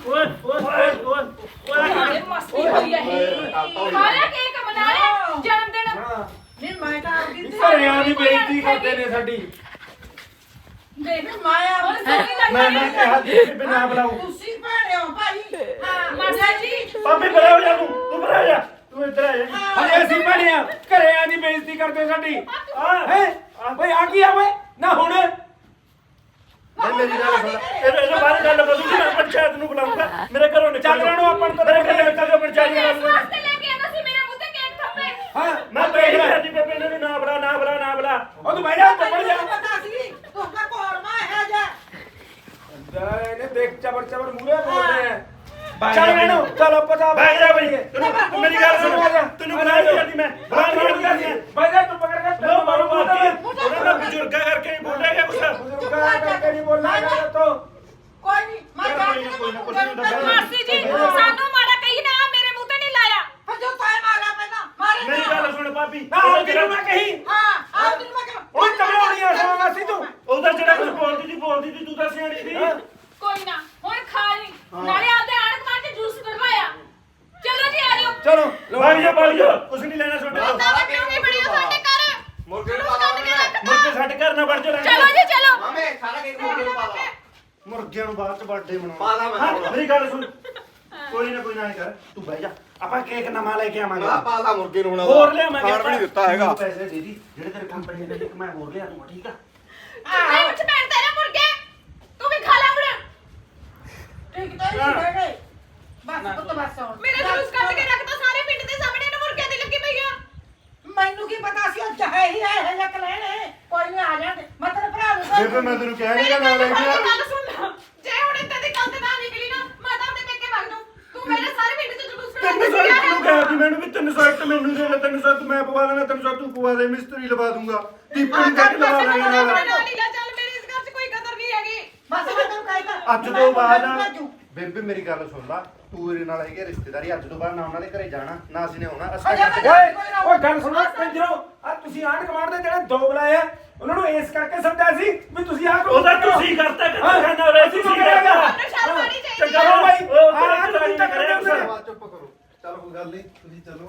ਓਏ ਓਏ ਓਏ ਓਏ ਓਏ ਮਸਤੀ ਹੋਈ ਹੈ ਇਹ ਖਾਇਆ ਕੇਕ ਮਨਾ ਲਿਆ ਜਨਮ ਦਿਨ ਹਾਂ ਨਹੀਂ ਮੈਂ ਤਾਂ ਆਪਦੀ ਤੇ ਘਰਿਆਂ ਦੀ ਬੇਇੱਜ਼ਤੀ ਕਰਦੇ ਨੇ ਸਾਡੀ ਦੇਖ ਮਾਇਆ ਹੁਣ ਸੋਹਣੀ ਲੱਗਦੀ ਮੈਂ ਮੈਂ ਕਿਹਾ ਦੀਪੇ ਬਿਨਾ ਬੁਲਾਓ ਤੁਸੀਂ ਭੈਣੇ ਹੋ ਭਾਈ। ਹਾਂ। ਮਾਸਾ ਜੀ। ਭਾਬੀ ਬੁਲਾ ਹੋ ਜਾ ਤੂੰ। ਤੂੰ ਬੁਲਾ ਜਾ। ਤੂੰ ਇੱਧਰ ਆ ਜਾ। ਹਜੇ ਅਸੀਂ ਬਣਿਆ। ਘਰਿਆਂ ਦੀ ਬੇਇੱਜ਼ਤੀ ਕਰਦੇ ਸਾਡੀ। ਹੈ। ਓਏ ਆ ਕੀ ਆ ਓਏ ਨਾ ਹੁਣ। ਇਹ ਮੇਰੀ ਗੱਲ ਸੁਣ। ਇਹ ਇਹ ਬਾਰੇ ਗੱਲ ਬਦਲੂਗੀ ਮੈਂ ਪੰਚਾਇਤ ਨੂੰ ਬੁਲਾਉਂਗਾ ਮੇਰੇ ਘਰੋਂ ਨਿਕਲ ਚੱਲ ਰਹਿਣੋ ਆਪਾਂ ਨੂੰ ਤਾਂ ਮੇਰੇ ਘਰੋਂ ਨਿਕਲ ਜਾ ਪੰਚਾਇਤ ਨੂੰ ਇਸ ਬੁਲਾਊਂਗਾ। ਵਾਸਤੇ ਲੈ ਕੇ ਆਂਦਾ ਸੀ ਮੇਰੇ ਮੂੰਹ ਤੇ ਕੇਕ ਥੱਪੇ ਹਾਂ ਮੈਂ ਦੇਖ ਰਿਹਾ ਜੀ ਬੇਬੇ ਨੂੰ ਨਾ ਬੁਲਾ ਨਾ ਬੁਲਾ ਨਾ ਬੁਲਾ ਉਹ ਤੂੰ ਬਹਿ ਜਾ ਚੱਪੜ ਜਾ ਪਤਾ ਸੀ ਤੂੰ ਕਾ ਕੋਰ ਮਾ ਹੈ ਜਾ ਜਰਾ ਇਹਨੇ ਦੇਖ ਚਬਰ ਚਬਰ ਮੂਰੇ ਬੋਲਦੇ ਆ ਬਾਈ ਚੱਲ ਜਾ ਰਹਿਣੋ ਚਲੋ ਪਤਾ ਬਹਿ ਜਾ ਬਈ ਤੈਨੂੰ ਤੂੰ ਮੇਰੀ ਗੱਲ ਸੁਣ ਤੈਨੂੰ ਬੁਲਾ ਨਹੀਂ ਜਾਂਦੀ ਮੈਂ ਬੁਲਾ ਨਹੀਂ ਜਾਂਦੀ ਬਹਿ ਜਾ ਤੂੰ ਪਕੜ ਕੇ ਲੋ ਮਾਰੋ ਬਾਕੀ ਉਹਨਾਂ ਦਾ ਬਜ਼ੁਰਗਾ ਕਰਕੇ ਨਹੀਂ ਬੋਲੇਗਾ ਕੁਛ ਬਜ਼ੁਰਗਾਂ ਕਰਕੇ ਨਹੀਂ ਬੋਲਣਾ ਗਾ ਤੋ ਕੋਈ ਨਹੀਂ ਮੈਂ ਜਾ ਕੇ ਕੋਈ ਨਾ, ਕੋਈ ਨਾ, ਕੁਛ ਨਹੀਂ ਹੁੰਦਾ। ਮਾਸੀ ਜੀ ਸਾਨੂੰ ਮਾੜਾ ਕਹੀ ਨਾ ਮੇਰੇ ਮੂੰਹ ਤੇ ਨਹੀਂ ਲਾਇਆ ਫਿਰ ਜੋ ਤਾਏ ਮਾਰਾ ਪਹਿਲਾਂ ਮਾਰੇ ਮੇਰੀ ਗੱਲ ਸੁਣ ਭਾਬੀ ਨਾ ਆਪ ਤੈਨੂੰ ਮੈਂ ਕਹੀ ਹਾਂ ਆਪ ਦਿਨ ਮੈਂ ਕਰ ਉਹ ਤਬਲਾਉਣੀ ਆ ਸਮਾਂ ਅਸੀਂ ਤੂੰ ਉਹਦਾ ਜਿਹੜਾ ਕੁਝ ਬੋਲਦੀ ਸੀ ਬੋਲਦੀ ਸੀ ਤੂੰ ਤਾਂ ਸਿਆਣੀ ਸੀ ਕੋਈ ਨਾ ਹੁਣ ਖਾ ਲਈ ਨਾਲੇ ਆਪਦੇ ਆਣਕ ਮਾਰ ਕੇ ਜੂਸ ਕਢਵਾਇਆ ਚਲੋ ਜੀ ਆ ਜਾਓ ਚਲੋ ਲਓ ਭਾਈ ਜਾ ਭਾਈ ਜਾ ਕੁਛ ਨਹੀਂ ਲੈਣਾ ਤੁਹਾਡੇ ਤੋਂ ਤਾਂ ਕਿਉਂ ਨਹੀਂ ਬਣਿਆ ਸਾਡੇ ਘਰ ਮੁਰਗੇ ਕੱਢ ਕੇ ਰੱਖ ਮੁਰਗੇ ਸਾਡੇ ਘਰ ਨਾ ਵੜ ਜਾ ਚਲੋ ਜੀ ਚਲੋ ਮਾਮੇ ਸਾਰਾ ਕੇਕ ਮੁਰਗੇ ਨੂੰ ਪਾ ਲਾ ਮੁਰਗਿਆਂ ਨੂੰ ਬਾਅਦ ਚ ਬਰਥਡੇ ਮਨਾਉਣਾ ਪਾ ਲਾ ਮੈਂ ਹਾਂ, ਹੁਣ। ਮੇਰੀ ਗੱਲ ਸੁਣ ਕੋਈ ਨਾ ਕੋਈ ਨਾ ਐਂ ਕਰ ਤੂੰ ਬਹਿ ਜਾ ਆਪਾਂ ਕੇਕ ਨਵਾਂ ਲੈ ਕੇ ਆਵਾਂਗੇ। ਮੈਂ ਪਾ ਲਾ ਮੁਰਗੇ ਨੂੰ ਹੁਣ ਹੋਰ ਲਿਆਵਾਂਗੇ ਖਾਣ ਵੀ ਨਹੀਂ ਦਿੱਤਾ ਹੈਗਾ। ਮੈਨੂੰ ਪੈਸੇ ਦੇ ਦੀ ਜਿਹੜੇ ਤੇਰੇ ਕੰਪਨੀ ਦੇ ਇੱਕ ਮੈਂ ਹੋਰ ਲਿਆ ਦੂੰਗਾ ਠੀਕ ਆ? ਮੈਂ ਵਿੱਚ ਭੈਣ ਤੇਰੇ ਮੁਰਗੇ। ਤੂੰ ਵੀ ਖਾ ਲੈ ਹੁਣ। ਠੀਕ ਤਾਂ ਨਹੀਂ ਬੇਟੇ ਬਸ ਪੁੱਤ ਬਸ ਹੁਣ। ਮੇਰੇ ਜਲੂਸ ਕੱਢ ਕੇ ਰੱਖਦਾ ਸਾਰੇ ਪਿੰਡ ਦੇ ਸਾਹਮਣੇ ਇਹਨੂੰ ਮੁਰਗੇ ਦੀ ਲੱਗੀ ਪਈ ਆ। ਮੈਨੂੰ ਕੀ ਪਤਾ ਸੀ ਉਹ ਚਾਹੇ ਹੀ ਇਹ ਜਿਹਾ ਕਲੇਣੇ ਕੋਈ ਨਹੀਂ ਆ ਜਾਂਦੇ। ਮੈਂ ਤੇਰੇ ਭਰਾ ਨੂੰ ਬੇਬੇ ਮੈਂ ਤੈਨੂੰ ਕਹਿ ਨਹੀਂ ਮੇਰੇ ਨਾ ਲੈ ਗੱਲ ਸੁਣ ਲੈ ਜੇ ਹੁਣ ਇੱਦਾਂ ਦੀ ਗੱਲ ਤੇ ਨਾ ਨਿਕਲੀ ਨਾ ਮੈਂ ਤਾਂ ਆਪਣੇ ਪੇਕੇ ਵਗ ਜਾਊਂ ਤੂੰ ਮੇਰੇ ਸਾਰੇ ਪਿੰਡ 'ਚ ਜਲੂਸ ਤਿੰਨ ਸੌ ਕੇ ਇੱਕ ਨੂੰ ਕਿਹਾ ਸੀ ਮੈਨੂੰ ਵੀ 300 ਇੱਕ ਮੈਨੂੰ ਦੇ ਦੇ 300 ਤੂੰ ਮੈਂ ਪਵਾ ਦੇਣਾ 300 ਤੂੰ ਪਵਾ ਦੇ ਮਿਸਤਰੀ ਲਵਾ ਦੂੰਗਾ। ਦੀਪੂ ਨੂੰ ਕੱਟ ਲਵਾ ਦਾਂਗੇ ਨਾਲ ਨਾਲ ਹੀ ਲੈ ਚੱਲ ਮੇਰੀ ਇਸ ਘਰ 'ਚ ਕੋਈ ਕਦਰ ਨਹੀਂ ਹੈਗੀ। ਬਸ ਮੈਂ ਤੈਨੂੰ ਕਹਿ ਅੱਜ ਤੋਂ ਬਾਅਦ ਬੇਬੇ ਮੇਰੀ ਗੱਲ ਸੁਣ ਲਾ। ਤੂੰ ਇਹਦੇ ਨਾਲ ਹੈਗੇ ਰਿਸ਼ਤੇਦਾਰੀ ਅੱਜ ਤੋਂ ਬਾਅਦ ਨਾ ਉਹਨਾਂ ਦੇ ਘਰੇ ਜਾਣਾ ਨਾ ਅਸੀਂ ਨੇ ਆਉਣਾ ਅਸੀਂ ਅਜਾ ਮੈਂ- ਓਏ ਓਏ ਗੱਲ ਸੁਣੋ ਕੰਜਰੋ ਆ ਤੁਸੀਂ ਆਂਢ ਕਮਾਂਡ ਦੇ ਜਿਹੜੇ ਦੋ ਬੁਲਾਏ ਆ ਉਹਨਾਂ ਨੂੰ ਇਸ ਕਰਕੇ ਸਮਝਾਇਆ ਸੀ ਵੀ ਤੁਸੀਂ ਆਹ ਉਹਦਾ ਤੁਸੀਂ ਕਰਤਾ ਖਾਣਾ ਉਰੇ ਤੁਸੀਂ ਕਰਤਾ? ਮੈਨੂੰ ਸ਼ਰਮ ਆਣੀ ਚਾਹੀਦੀ ਚੰਗਾ ਲਓ ਭਾਈ ਉਹ ਆਹ ਤੁਸੀਂ ਨਾਲ ਕਰਿਆ ਟੱਕਰ ਕਰ। ਚੁੱਪ ਕਰੋ। ਚਲੋ ਕੋਈ ਗੱਲ ਨਹੀਂ ਤੁਸੀਂ ਚਲੋ।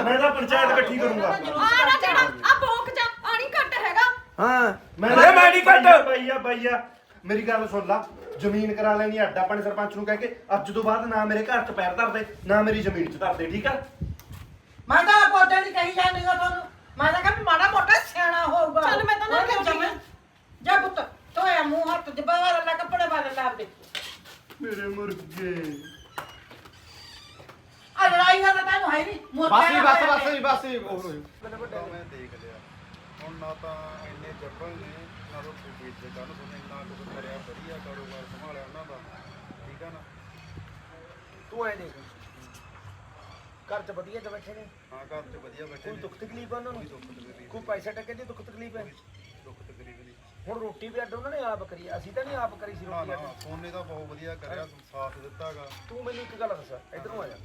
ਮੈਂ ਤਾਂ ਪੰਚਾਇਤ ਇਕੱਠੀ ਕਰੂੰਗਾ। ਆ ਨਾ ਜਿਹੜਾ ਆ ਭੋਕ ਜਾ ਪਾਣੀ ਘੱਟ ਹੈਗਾ। ਹਾਂ ਮੈਂ ਮੈਂ ਮੈਂ ਨਹੀਂ ਕੱਢ ਬਈਆ ਬਈਆ ਮੇਰੀ ਗੱਲ ਸੁਣ ਲਾ। ਜ਼ਮੀਨ ਕਰਾ ਲੈਣੀ ਅੱਡ ਆਪਣੇ ਸਰਪੰਚ ਨੂੰ ਕਹਿ ਕੇ ਅੱਜ ਤੋਂ ਬਾਅਦ ਨਾ ਮੇਰੇ ਘਰ 'ਚ ਪੈਰ ਧਰਦੇ ਨਾ ਮੇਰੀ ਜ਼ਮੀਨ 'ਚ ਧਰਦੇ ਠੀਕ ਆ? ਮੈਂ ਤਾਂ ਪੋਤੇ ਦੀ ਕਹੀ ਜਾਂਦੀ ਹਾਂ ਤੁਹਾਨੂੰ। ਮੈਂ ਤਾਂ ਕਹਿੰਦਾ ਮਾੜਾ ਮੋਟਾ ਸਿਆਣਾ ਹੋਊਗਾ। ਚੱਲ ਮੈਂ ਤਾਂ ਨਾ ਉਹਨੇ ਕਹਿੰਦੀ ਜਮਾ- ਜਾ ਪੁੱਤ ਤੋਇਆ ਮੂੰਹ ਹੱਥ ਬਾਹਰ ਅੱਲਾ ਕੱਪੜੇ ਬਾਹਰ ਲਾ ਦੇ। ਮੇਰੇ ਮੁਰਗੇ। ਆ ਲੜਾਈ ਦਾ ਤਾਂ ਤੈਨੂੰ ਹੈ ਨਹੀਂ ਮੂੰਹ ਬਸ ਵੀ ਬਸ ਬਸ ਬਸ ਉਹ ਹੋਈ। ਤਾਂ ਮੈਂ ਦੇਖ ਲਿਆ। ਹੁਣ ਨਾ ਤਾਂ ਇੰਨੇ ਜੱਬਲ ਨੇ ਨਾ ਤਾਂ ਕੋਈ ਵੇਚੇ ਕੱਲ ਤੋਂ ਇੰਨਾ ਕੁਝ ਕਰਿਆ ਵਧੀਆ ਕਾਰੋਬਾਰ ਸੰਭਾਲਿਆ ਉਹਨਾਂ ਦਾ। ਠੀਕ ਆ ਨਾ? ਤੂੰ ਐ ਦੇਖ। ਘਰ ਚ ਵਧੀਆ ਚ ਬੈਠੇ ਨੇ? ਹਾਂ ਘਰ 'ਚ ਵਧੀਆ ਬੈਠੇ ਕੋਈ ਨੇ। ਦੁੱਖ ਤਕਲੀਫ ਆ ਉਹਨਾਂ ਨੂੰ? ਦੁੱਖ ਤਕਲੀਫ ਕੋਈ ਪੈਸੇ ਟੱਕੇ ਦੀ ਦੁੱਖ ਤਕਲੀਫ ਹੈ? ਹੁਣ ਰੋਟੀ ਵੀ ਅੱਡ ਉਹਨਾਂ ਨੇ ਆਪ ਕਰੀ ਅਸੀਂ ਤਾਂ ਨਹੀਂ ਆਪ ਕਰੀ ਸੀ ਨਾ ਰੋਟੀ ਨਾ ਅੱਡ। ਸੋਨੇ ਦਾ ਬਹੁਤ ਵਧੀਆ ਕਰਿਆ ਸਾਥ ਦਿੱਤਾਗਾ। ਤੂੰ ਮੈਨੂੰ ਇੱਕ ਗੱਲ ਦੱਸ ਇਧਰੋਂ ਆ ਜਾ।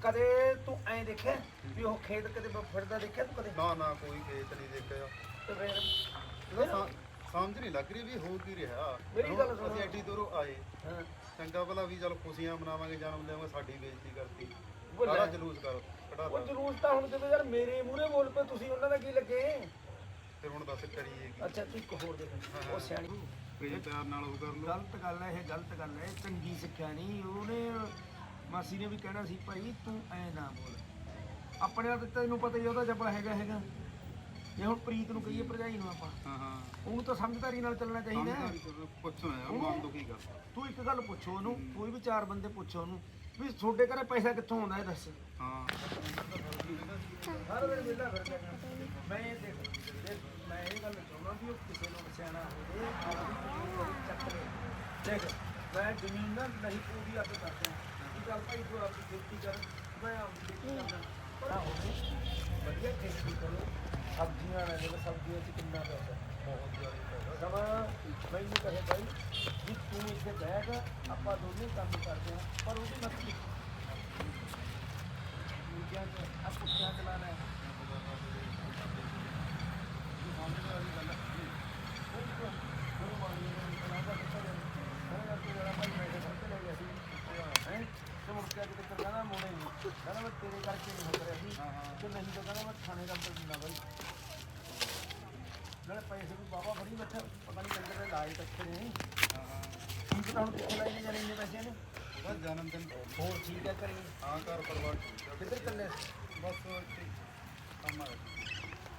ਕਦੇ ਤੂੰ ਐਂ ਦੇਖਿਆ ਵੀ ਉਹ ਖੇਤ ਕਦੇ ਬ- ਫਿਰਦਾ ਦੇਖਿਆ ਤੂੰ ਕਦੇ? ਨਾ ਨਾ ਕੋਈ ਖੇਤ ਨਹੀਂ ਦੇਖਿਆ। ਤੇ ਫਿਰ ਇਹਦਾ ਸਮ- ਸਮਝ ਨਹੀਂ ਲੱਗ ਰਹੀ ਵੀ ਹੋ ਕੀ ਰਿਹਾ। ਮੇਰੀ ਗੱਲ ਸੁਣੋ। ਅਸੀਂ ਐਡੀ ਦੂਰੋਂ ਆਏ। ਹਾਂ। ਚੰਗਾ ਭਲਾ ਵੀ ਚਲ ਖੁਸ਼ੀਆਂ ਮਨਾਵਾਂਗੇ ਜਨਮ ਦਿਨ ਸਾਡੀ ਬੇਇੱਜ਼ਤੀ ਕਰਤੀ। ਉਹ ਲੈ। ਸਾਰਾ ਜਲੂਸ ਕਰ ਉਹ ਜਰੂਰ ਤਾਂ ਹੁਣ ਜਦੋਂ ਯਾਰ ਮੇਰੇ ਮੂਹਰੇ ਬੋਲ ਪਏ ਤੁਸੀਂ ਉਹਨਾਂ ਦਾ ਕੀ ਲੱਗੇ? ਫਿਰ ਹੁਣ ਦੱਸ ਕਰੀਏ ਕੀ। ਅੱਛਾ ਤੂੰ ਇੱਕ ਹੋਰ ਦੇਖ। ਉਹ ਸਿਆਣੀ ਇਹ ਪਿਆਰ ਨਾਲ ਉਹ ਕਰ ਲਓ। ਗਲਤ ਗੱਲ ਹੈ ਇਹ ਗਲਤ ਗੱਲ ਹੈ ਚੰਗੀ ਸਿੱਖਿਆ ਨਹੀਂ। ਉਹਨੇ ਮਾਸੀ ਨੇ ਵੀ ਕਹਿਣਾ ਸੀ ਭਾਈ ਤੂੰ ਐ ਨਾ ਬੋਲ। ਆਪਣੇ ਤਾਂ ਤੈਨੂੰ ਪਤਾ ਹੀ ਆ ਉਹਦਾ ਜਬੜਾ ਹੈਗਾ ਹੈਗਾ। ਜੇ ਹੁਣ ਪ੍ਰੀਤ ਨੂੰ ਕਹੀਏ ਭਰਜਾਈ ਨੂੰ ਆਪਾਂ। ਹਾਂ ਹਾਂ। ਉਹਨੂੰ ਤਾਂ ਸਮਝਦਾਰੀ ਨਾਲ ਚੱਲਣਾ ਚਾਹੀਦਾ। ਹੈ। ਪੁੱਛੋ ਯਾਰ ਮਨ ਦੁਖੀ ਕਰ। ਤੂੰ ਇੱਕ ਗੱਲ ਪੁੱਛੋ ਉਹਨੂੰ ਕੋਈ ਵੀ ਚਾਰ ਬੰਦੇ ਪੁੱਛੋ ਉਹਨੂੰ ਵੀ ਤੁਹਾਡੇ ਘਰੇ ਪੈਸਾ ਕਿੱਥੋਂ ਆਉਂਦਾ ਇਹ ਦੱਸ। ਹਾਂ। ਹਰ ਵੇਲੇ ਵਿਹਲਾ ਫਿਰਦਾ। ਮੈਂ ਇਹ ਦੇਖ ਦੇਖ, ਮੈਂ ਇਹ ਗੱਲ ਚਾਹੁੰਦਾ ਵੀ ਉਹ ਕਿਸੇ ਨੂੰ ਸਿਆਣਾ ਹੋਵੇ ਆਪਣੀ ਜ਼ਮੀਨ ਚੱਕ ਲੈ ਦੇਖ ਮੈਂ ਜ਼ਮੀਨ ਨਾ ਨਹੀਂ ਪੂਰੀ ਅੱਗ ਕਰਦਾ ਕਿ ਚੱਲ ਭਾਈ ਤੂੰ ਆਪਣੀ ਖੇਤੀ ਕਰ ਮੈਂ ਆਪਣੀ ਖੇਤੀ ਕਰਦਾ ਪਰ ਹੋਵੇ ਵਧੀਆ ਖੇਤੀ ਕਰੋ ਸਬਜ਼ੀਆਂ ਲੈ ਲਓ ਸਬਜ਼ੀਆਂ 'ਚ ਕਿੰਨਾ ਪੈਸਾ ਬਹੁਤ ਜ਼ਿਆਦਾ ਪੈਸਾ ਸਮਾਂ ਮੈਨੂੰ ਕਹੇ ਭਾਈ ਵੀ ਤੂੰ ਇੱਥੇ ਬੈਠ ਆਪਾਂ ਦੋਨੇ ਕੰਮ ਕਰਦੇ ਹਾਂ ਪਰ ਉਹਦੀ ਮਤ ਮੁਰਗਿਆਂ 'ਚ ਆ ਕੁੱਤਿਆਂ ਚਲਾਣਾ ਹੈ ਨਾਲੇ ਪੈਸੇ ਵੀ ਬਾਬਾ ਫੜੀ ਬੈਠਾ ਪਤਾ ਨਹੀਂ ਕੰਦਰ ਦੇ ਲਾਏ ਕੱਥੇ ਨੇ ਕੀ ਪਤਾ ਹੁਣ ਕਿੱਥੇ ਲਾਏ ਨੇ ਜਾਣੇ ਇੰਨੇ ਪੈਸੇ ਨੇ ਬਸ ਜਨਮ ਦਿਨ ਹੋਰ ਠੀਕ ਹੈ ਕਰੀ ਹਾਂ ਘਰ ਪਰਿਵਾਰ ਠੀਕ ਆ। ਕਿੱਧਰ ਚੱਲੇ ਬਸ ਇੱਥੇ ਕੰਮ ਆ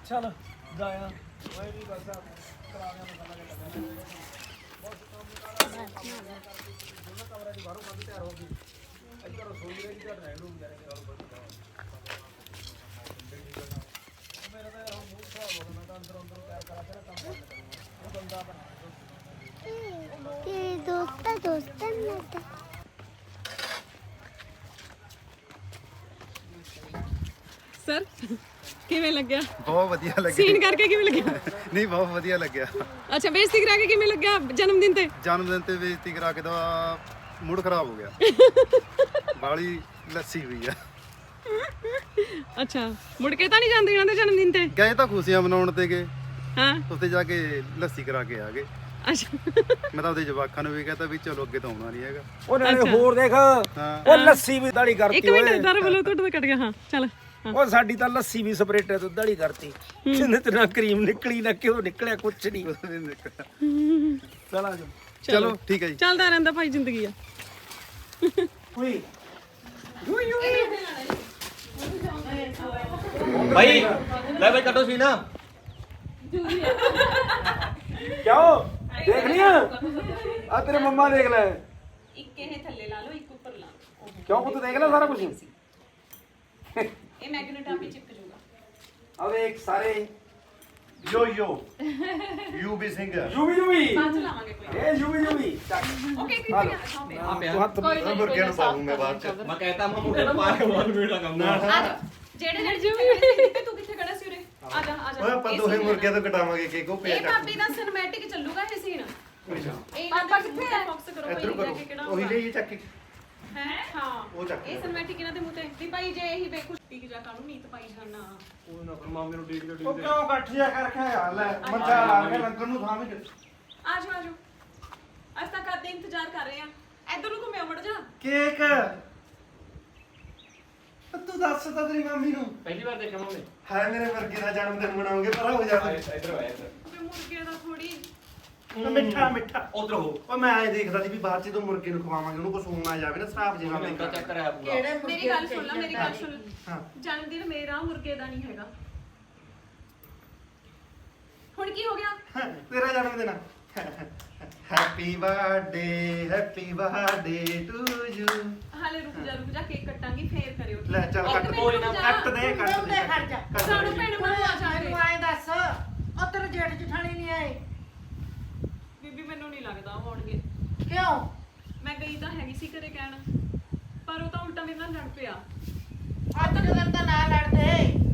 ਚੱਲ ਜਾਇਆ ਮੈਂ ਵੀ ਬਸ ਆ ਕਰਾ ਲਿਆ ਮੈਂ ਪਹਿਲਾਂ ਕਰਦਾ ਬਸ ਕੰਮ ਕਰਾ ਦੋਨੋਂ ਕਮਰੇ ਦੀ ਬਾਹਰੋਂ ਬੰਦ ਤਿਆਰ ਹੋ ਗਈ ਇੱਧਰ ਰਸੋਈ ਦੇ ਵਿੱਚ ਰਹਿ ਲੂ ਵਿਚਾਰੇ ਦੇ ਗੱਲ ਬੰਦ ਮੇਰਾ ਤਾਂ ਯਾਰ ਹੁਣ ਮੂਡ ਖਰਾਬ ਹੋ ਗਿਆ ਮੈਂ ਤਾਂ ਅੰਦਰ ਅੰਦਰ ਤਿਆਰ ਕਰਾ ਕੇ ਨਾ ਕੰਮ ਬੰਦ ਕਰੂੰਗਾ ਉਹ ਬੰਦਾ ਬਣਾ ਇਹ ਦੋਸਤ ਦੋਸਤ ਨੇ ਸਰ ਕਿਵੇਂ ਲੱਗਿਆ? ਬਹੁਤ ਵਧੀਆ ਸੀਨ ਕਰਕੇ ਕਿਵੇਂ ਲੱਗਿਆ? ਨਹੀਂ ਬਹੁਤ ਵਧੀਆ ਲੱਗਿਆ। ਅੱਛਾ ਬੇਇੱਜ਼ਤੀ ਕਰਾ ਕੇ ਕਿਵੇਂ ਲੱਗਿਆ ਜਨਮ ਦਿਨ ਤੇ? ਜਨਮ ਦਿਨ ਤੇ ਬੇਇੱਜ਼ਤੀ ਕਰਾ ਕੇ ਤਾਂ ਮੂਡ ਖਰਾਬ ਹੋ ਗਿਆ। ਬਾਲੀ ਲੱਸੀ ਹੋਈ ਆ। ਅੱਛਾ ਮੁੜ ਕੇ ਤਾਂ ਨਹੀਂ ਜਾਂਦੇ ਇਹਨਾਂ ਦੇ ਜਨਮ ਦਿਨ ਤੇ? ਗਏ ਤਾਂ ਖੁਸ਼ੀਆਂ ਮਨਾਉਣ ਤੇ ਗਏ। ਹਾਂ। ਉੱਥੇ ਜਾ ਕੇ ਲੱਸੀ ਕਰਾ ਕੇ ਆ ਗਏ। ਅੱਛਾ। ਮੈਂ ਤਾਂ ਉਹਦੇ ਜਵਾਕਾਂ ਨੂੰ ਵੀ ਕਹਤਾ ਵੀ ਚਲੋ ਅੱਗੇ ਤਾਂ ਆਉਣਾ ਨਹੀਂ ਹੈਗਾ। ਉਹ ਨਾਲੇ ਹੋਰ ਦੇਖ ਉਹ ਲੱਸੀ ਵੀ ਦਾੜੀ ਕਰਤੀ ਇੱਕ ਮਿੰਟ ਦਰ ਵੱਲੋਂ ਤੁਹਾਡੇ ਤੋਂ ਕੱਟ ਗਿਆ ਹਾਂ ਚੱਲ ਉਹ ਸਾਡੀ ਤਾਂ ਲੱਸੀ ਵੀ ਸਪਰੇਟੇ ਦੁੱਧ ਵਾਲੀ ਕਰਤੀ। ਜਿੰਨੇ ਤੇ ਨਾ ਕਰੀਮ ਨਿਕਲੀ ਨਾ ਘਿਓ ਨਿਕਲਿਆ ਕੁਛ ਨਹੀਂ। ਚਲਾ ਜਾ। ਚਲੋ। ਠੀਕ ਹੈ ਜੀ। ਚੱਲਦਾ ਰਹਿੰਦਾ ਭਾਈ ਜ਼ਿੰਦਗੀ ਆ। ਕੋਈ ਭਾਈ ਲੈ ਭਾਈ ਕੱਟੋ ਸੀ ਨਾ ਕਿਉਂ ਦੇਖ ਲਿਆ ਆ ਤੇਰੇ ਮੰਮਾ ਦੇਖ ਲੈ ਇੱਕ ਇਹ ਥੱਲੇ ਲਾ ਲਓ ਇੱਕ ਉੱਪਰ ਲਾ ਲਓ ਕਿਉਂ ਪੁੱਤ ਦੇਖ ਲੈ ਸਾਰਾ ਕੁਝ ਇਹ ਮੈਗਨੇਟ ਆਪੇ ਚਿਪਕ ਜਾਊਗਾ ਆ ਵੇਖ ਸਾਰੇ yo yo Yuvi singer Yuvi Yuvi ਬਾਅਦ ਚ ਲਾਵਾਂਗੇ ਕੋਈ ਇਹ ਯੂਵੀ ਯੂਵੀ ਚੱਕ ਓਕੇ ਕਿੱਥੇ ਹਾਲੋ। ਗਿਆ ਸਾਹਮਣੇ ਆ ਪਿਆ ਤੂੰ ਹੱਥ ਮੁਰਗੇ ਨੂੰ ਪਾਉਂਗਾ ਮੈਂ ਬਾਅਦ ਚ ਮੈਂ ਕਹਿਤਾ ਮੈਂ ਮੁੰਡੇ ਨੂੰ ਪਾ ਕੇ ਜਾ ਜਿਹੜੇ ਜਿਹੜੇ ਤੂੰ ਕਿੱਥੇ ਖੜਾ ਸੀ ਉਰੇ? ਆ ਜਾ ਆ ਜਾ। ਓਏ ਆਪਾਂ ਇਹ ਦੋਹੇ scene ਮੁਰਗਿਆਂ ਤੋਂ ਕਟਾਵਾਂਗੇ ਕੇਕ ਉਹ ਪਿਆ ਇਹ ਚੱਕ। ਭਾਬੀ ਦਾ ਸਿਨੇਮੈਟਿਕ ਚੱਲੂਗਾ ਇਹ ਸੀਨ ਇਹ ਪਾਪਾ ਕਿੱਥੇ? ਫੋਕਸ ਕਰੋ ਇੱਧਰ ਭਾਈ ਕਰੋ। ਕੇ ਕਿਹੜਾ ਉਹੀ ਲਈ ਚੱਕ ਕੇ। ਹੈ? ਹਾਂ। ਉਹ ਚੱਕ ਇਹ ਸਿਨੇਮੈਟਿਕ ਇਹਨਾਂ ਦੇ ਮੂੰਹ ਤੇ। ਵੀ ਭਾਈ ਜੇ ਇਹੀ ਬੇਖੁਸ਼ ਟਿਕ ਜਾ ਕਾਨੂੰ ਨੀਤ ਪਾਈ ਜਾਣਾ। ਉਹ ਨਾ ਮਾਮੇ ਨੂੰ ਡੀਕ ਉਹ ਕਿਉਂ ਇਕੱਠ ਜਿਹਾ ਕਰ ਰੱਖਿਆ ਲੈ ਮੰਜਾ ਲਾ ਕੇ ਲੰਗਰ ਨੂੰ ਥਾਂ ਵੀ ਆ ਜਾਓ ਆ ਅੱਜ ਤੱਕ ਆਦੇ ਇੰਤਜ਼ਾਰ ਕਰ ਰਹੇ ਆ। ਇੱਧਰ ਨੂੰ ਘੁੰਮਿਓ ਮੜ ਜਾ। ਕੇਕ। ਤੂੰ ਦੱਸ ਤਾ ਤੇਰੀ ਮੰਮੀ ਨੂੰ। ਪਹਿਲੀ ਵਾਰ ਦੇਖਿਆ ਮਾਮੇ? ਹਾਏ ਮੇਰੇ ਮੁਰਗੇ ਦਾ ਜਨਮ ਦਿਨ ਮਨਾਉਂਗੇ ਪਰ ਹੋ ਜਾ। ਇੱਧਰ ਆਇਆ ਇੱਧਰ ਵੀ ਮੁਰਗੇ ਦਾ ਥੋੜੀ ਮਿੱਠਾ ਮਿੱਠਾ। ਉਧਰ ਹੋ। ਉਹ ਮੈਂ ਐ ਦੇਖਦਾ ਸੀ ਵੀ ਬਾਅਦ ਚ ਜਦੋਂ ਮੁਰਗੇ ਨੂੰ ਖਵਾਵਾਂਗੇ ਉਹਨੂੰ ਕੁਝ ਹੋਣਾ ਜਾਵੇ ਨਾ ਸਰਾਪ ਜਿਹਾ ਮੈਂ ਤਾਂ ਚੈੱਕ ਕਰਿਆ ਪੂਰਾ। ਕਿਹੜੇ ਮੇਰੀ ਗੱਲ ਸੁਣ ਲੈ ਮੇਰੀ ਗੱਲ ਸੁਣ। ਹਾਂ। ਜਨਮ ਦਿਨ ਮੇਰਾ ਮੁਰਗੇ ਦਾ ਨਹੀਂ ਹੈਗਾ। ਹੁਣ ਕੀ ਹੋ ਗਿਆ? ਤੇਰਾ ਜਨਮ ਦਿਨ happy birthday happy birthday to you ਹਾਲੇ ਰੁਕ ਜਾ ਰੁਕ ਜਾ ਕੇਕ ਕੱਟਾਂਗੀ ਫੇਰ ਕਰਿਓ। ਲੈ ਚੱਲ ਕੱਟ ਰੁਕ ਜਾ। ਕੱਟ ਦੇ ਕੱਟ ਦੇ ਖੜ ਜਾ। ਸਾਨੂੰ ਭੈਣ ਬਣਾਉ ਆ ਜਾ ਮੈਨੂੰ ਆਏ ਦੱਸ ਉਹ ਤੇਰੇ ਜੇਠ ਜਠਾਣੀ ਨਹੀਂ ਆਏ ਬੀਬੀ ਮੈਨੂੰ ਨਹੀਂ ਲੱਗਦਾ ਉਹ ਆਉਣਗੇ। ਕਿਉਂ? ਮੈਂ ਗਈ ਤਾਂ ਹੈਗੀ ਸੀ ਘਰੇ ਕਹਿਣ ਪਰ ਉਹ ਤਾਂ ਉਲਟਾ ਮੇਰੇ ਨਾਲ ਲੜ ਪਿਆ। ਅੱਜ ਦਿਨ ਤਾਂ ਨਾ ਲੜਦੇ।